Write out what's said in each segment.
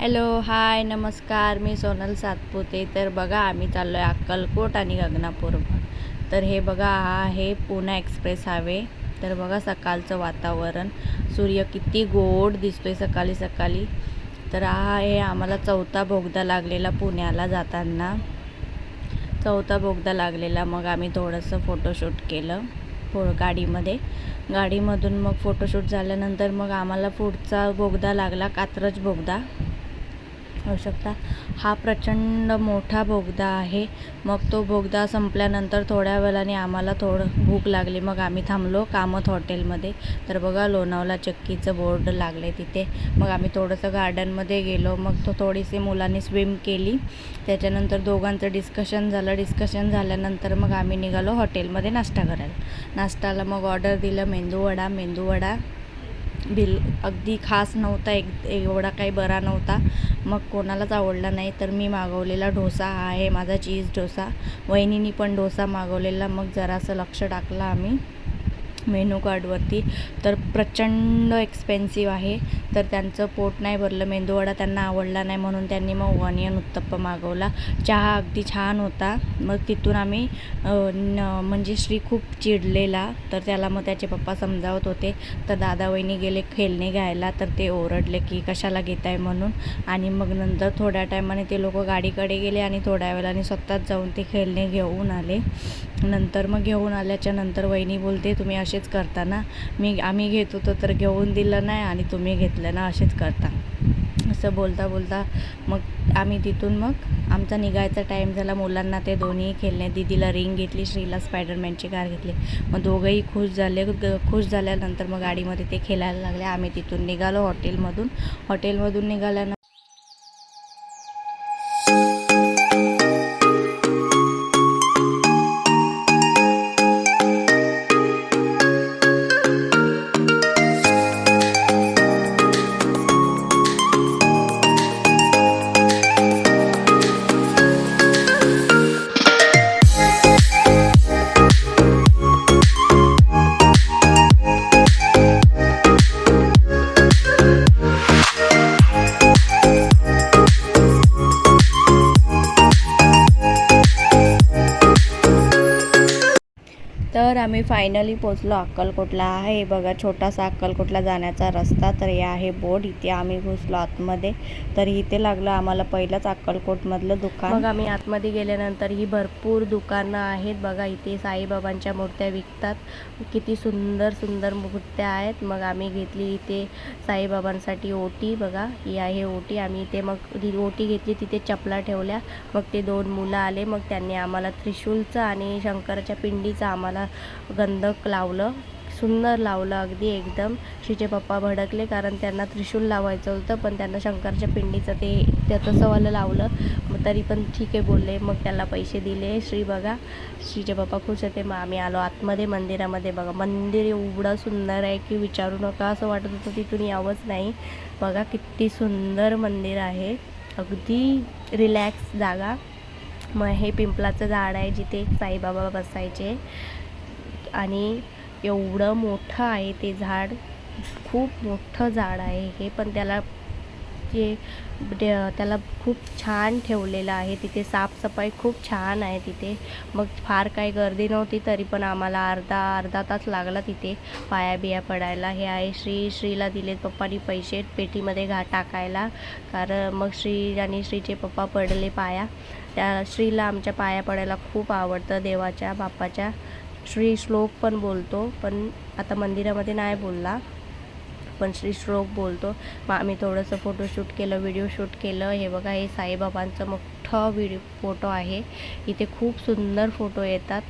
Hello hi नमस्कार. मी सोनल सातपुते. तर बघा आम्ही चाललो आहे अक्कलकोट आणि गगनापूर. तर हे बघा हा आहे पुणे एक्सप्रेस हवे तर बघा सकाळचं वातावरण. सूर्य किती गोड दिसतोय सकाळी सकाळी. तर हा आहे आम्हाला चौथा बोगदा लागलेला पुण्याला जाताना. चौथा बोगदा लागलेला. मग आम्ही थोडंसं फोटोशूट केलं फो गाडीमध्ये. गाडीमधून मग फोटोशूट झाल्यानंतर मग आम्हाला पुढचा बोगदा लागला कात्रज बोगदा. होऊ शकता. हा प्रचंड मोठा बोगदा आहे. मग तो बोगदा संपल्यानंतर थोड्या वेळाने आम्हाला थोडं भूक लागली. मग आम्ही थांबलो कामत हॉटेलमध्ये. तर बघा लोणावला चक्कीचं बोर्ड लागले तिथे. मग आम्ही थोडंसं गार्डनमध्ये गेलो. मग तो थोडीशी मुलांनी स्विम केली. त्याच्यानंतर दोघांचं डिस्कशन झालं. डिस्कशन झाल्यानंतर मग आम्ही निघालो हॉटेलमध्ये नाश्ता करायला. नाश्त्याला मग ऑर्डर दिलं. मेंदूवडा मेंदूवडा. बिल अगदी खास नव्हता एक एवढा काही बरा नव्हता. मग कोणालाच आवडला नाही तर मी मागवलेला डोसा हा आहे माझा चीज डोसा. वहिनीनी पण डोसा मागवलेला मग जरासं लक्ष टाकलं आम्ही. मेनू कार्डवरती. तर प्रचंड एक्सपेन्सिव्ह आहे. तर त्यांचं पोट नाही भरलं. मेंदूवडा त्यांना आवडला नाही म्हणून त्यांनी मग ऑनियन उत्तप्पा मागवला. चहा अगदी छान होता. मग तिथून आम्ही न म्हणजे श्री खूप चिडलेला. तर त्याला मग त्याचे पप्पा समजावत होते. तर दादा वहिनी गेले खेळणे घ्यायला. तर ते ओरडले की कशाला घेत आहे म्हणून. आणि मग नंतर थोड्या टायमाने ते लोक गाडीकडे गेले आणि थोड्या वेळाने स्वतःच जाऊन ते खेळणे घेऊन आले. नंतर मग घेऊन आल्याच्यानंतर वहिनी बोलते तुम्ही असेच करता ना मी आम्ही घेत होतो तर घेऊन दिलं नाही आणि तुम्ही घेतलं ना असेच करता. असं बोलता बोलता मग आम्ही तिथून मग आमचा निघायचा टाईम झाला. मुलांना ते दोन्ही खेळणे दिदीला रिंग घेतली श्रीला स्पायडरमॅनची कार घेतली. मग दोघंही खुश झाले. खुश झाल्यानंतर मग गाडीमध्ये ते खेळायला लागले. आम्ही तिथून निघालो हॉटेलमधून हॉटेलमधून निघाल्यानंतर तर आम्ही फायनली पोचलो अक्कलकोटला. आहे बघा छोटासा अक्कलकोटला जाण्याचा रस्ता तर हे आहे बोर्ड इथे आम्ही घुसलो आतमध्ये. तर इथे लागलं आम्हाला पहिलंच अक्कलकोटमधलं दुकान. मग आम्ही आतमध्ये गेल्यानंतर ही भरपूर दुकानं आहेत. बघा इथे साईबाबांच्या मूर्त्या विकतात. किती सुंदर सुंदर मूर्त्या आहेत. मग आम्ही घेतली इथे साईबाबांसाठी ओटी. बघा ही आहे ओटी. आम्ही इथे मग ओटी घेतली तिथे चपला ठेवल्या. मग ते दोन मुलं आले. मग त्यांनी आम्हाला त्रिशूलचं आणि शंकराच्या पिंडीचं आम्हाला गंधक लावलं सुंदर लावलं अगदी एकदम. श्रीचे पप्पा भडकले कारण त्यांना त्रिशूल लावायचं होतं पण त्यांना शंकरच्या पिंडीचं ते त्या लावलं. मग तरी पण ठीक आहे बोलले मग त्याला पैसे दिले. श्री बघा श्रीचे पप्पा खुश होते. मग आम्ही आलो आतमध्ये मंदिरामध्ये. बघा मंदिर एवढं सुंदर आहे की विचारू नका असं वाटत होतं. तिथून यावंच नाही. बघा किती सुंदर मंदिर आहे. अगदी रिलॅक्स जागा. मग हे पिंपलाचं झाड आहे जिथे साईबाबा बसायचे. आणि एवढं मोठं आहे ते झाड खूप मोठं झाड आहे हे पण त्याला जे त्याला खूप छान ठेवलेलं आहे. तिथे साफसफाई खूप छान आहे तिथे. मग फार काही गर्दी नव्हती तरी पण आम्हाला अर्धा अर्धा तास लागला तिथे पाया बिया पडायला. हे आहे श्री श्रीला दिलेत पप्पानी पैसे पेटीमध्ये घा टाकायला. कारण मग श्री आणि श्रीचे पप्पा पडले पाया. त्या श्रीला आमच्या पाया पडायला खूप आवडतं देवाच्या बाप्पाच्या. श्री श्लोक पण बोलतो पण आता मंदिरामध्ये नाही बोलला. पण श्री श्लोक बोलतो मग आम्ही थोडंसं फोटोशूट केलं व्हिडिओ शूट केलं. हे बघा हे साईबाबांचं मोठं व्हिडिओ फोटो आहे. इथे खूप सुंदर फोटो येतात.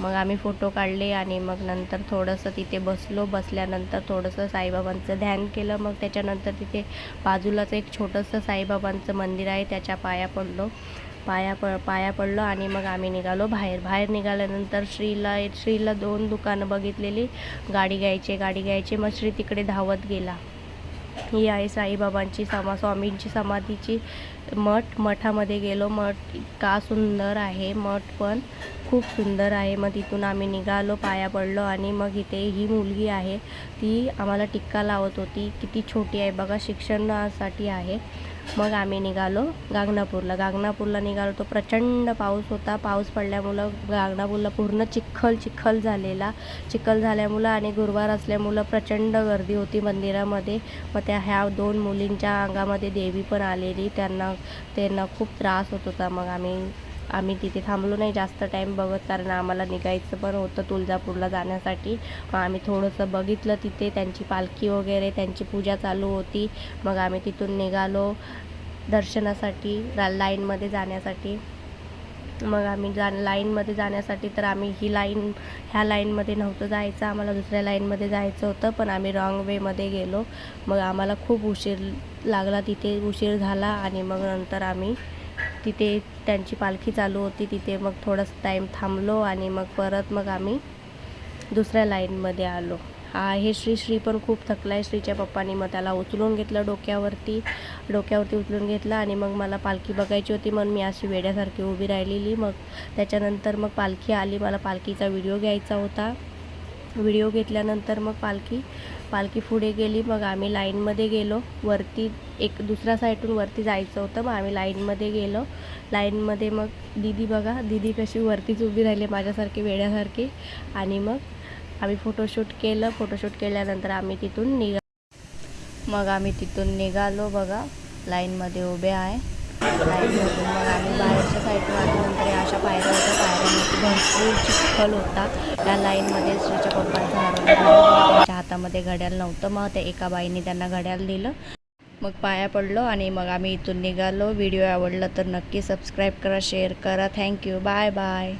मग आम्ही फोटो काढले आणि मग नंतर थोडंसं तिथे बसलो. बसल्यानंतर थोडंसं साईबाबांचं ध्यान केलं. मग त्याच्यानंतर तिथे बाजूलाच एक छोटंसं साईबाबांचं मंदिर आहे. त्याच्या पाया पडलो. पाया प पाया पडलो आणि मग आम्ही निघालो बाहेर. बाहेर निघाल्यानंतर श्रीला श्रीला दोन दुकानं बघितलेली. गाडी घ्यायची गाडी घ्यायची. मग श्री तिकडे धावत गेला. ही आहे साईबाबांची समा स्वामींची समाधीची मठ. मठामध्ये गेलो. मठ इतका सुंदर आहे. मठ पण खूप सुंदर आहे. मग तिथून आम्ही निघालो पाया पडलो आणि मग इथे ही मुलगी आहे. ती आम्हाला टिक्का लावत होती किती छोटी आहे बघा शिक्षणासाठी आहे. मग आम्ही निघालो गागनापूरला. गागनापूरला निघालो तो प्रचंड पाऊस होता. पाऊस पडल्यामुळं गागनापूरला पूर्ण चिखल चिखल झालेला. चिखल झाल्यामुळं आणि गुरुवार असल्यामुळं प्रचंड गर्दी होती मंदिरामध्ये. मग त्या ह्या दोन मुलींच्या अंगामध्ये देवी पण आलेली. त्यांना त्यांना खूप त्रास होत होता. मग आम्ही आम्ही तिथे थांबलो नाही जास्त टाईम बघत कारण आम्हाला निघायचं पण होतं तुळजापूरला जाण्यासाठी. मग आम्ही थोडंसं बघितलं तिथे त्यांची पालखी वगैरे त्यांची पूजा चालू होती. मग आम्ही तिथून निघालो दर्शनासाठी रा लाईनमध्ये जाण्यासाठी. मग आम्ही जा लाईनमध्ये जाण्यासाठी तर आम्ही ही लाईन ह्या लाईनमध्ये नव्हतं जायचं आम्हाला दुसऱ्या लाईनमध्ये जायचं होतं पण आम्ही रॉंग वेमध्ये गेलो. मग आम्हाला खूप उशीर लागला तिथे उशीर झाला आणि मग नंतर आम्ही तिथे त्यांची पालखी चालू होती. तिथे मग थोडंसं टाईम थांबलो आणि मग परत मग आम्ही दुसऱ्या लाईनमध्ये आलो. हा हे श्री श्री पण खूप थकला आहे श्रीच्या पप्पांनी मग त्याला उचलून घेतलं डोक्यावरती. डोक्यावरती उचलून घेतलं आणि मग मला पालखी बघायची होती. मग मी अशी वेड्यासारखी उभी राहिलेली. मग त्याच्यानंतर मग पालखी आली. मला पालखीचा व्हिडिओ घ्यायचा होता. व्हिडिओ घेतल्यानंतर मग पालखी पालखी पुढे गेली मग आम्ही लाईनमध्ये गेलो. वरती एक दुसऱ्या साईडून वरती जायचं होतं मग आम्ही लाईनमध्ये गेलो. लाईनमध्ये मग दीदी बघा दीदी कशी वरतीच उभी राहिली माझ्यासारखी वेड्यासारखी. आणि मग आम्ही फोटोशूट केलं. फोटोशूट केल्यानंतर आम्ही तिथून निघा मग आम्ही तिथून निघालो बघा. लाईनमध्ये उभे आहे. लाईनमधून मग आम्ही बाहेरच्या साईडला आल्यानंतर अशा पायऱ्या होत्या. पायऱ्यामध्ये भरपूर चिखल होता. त्या लाईनमध्ये श्रीच्या पप्पांचा हरवला हातामध्ये घड्याळ नव्हतं. मग त्या एका बाईने त्यांना घड्याळ दिलं. मग पाया पडलो आणि मग आम्ही इथून निघालो. व्हिडिओ आवडला तर नक्की सबस्क्राईब करा शेअर करा. Thank you. Bye bye.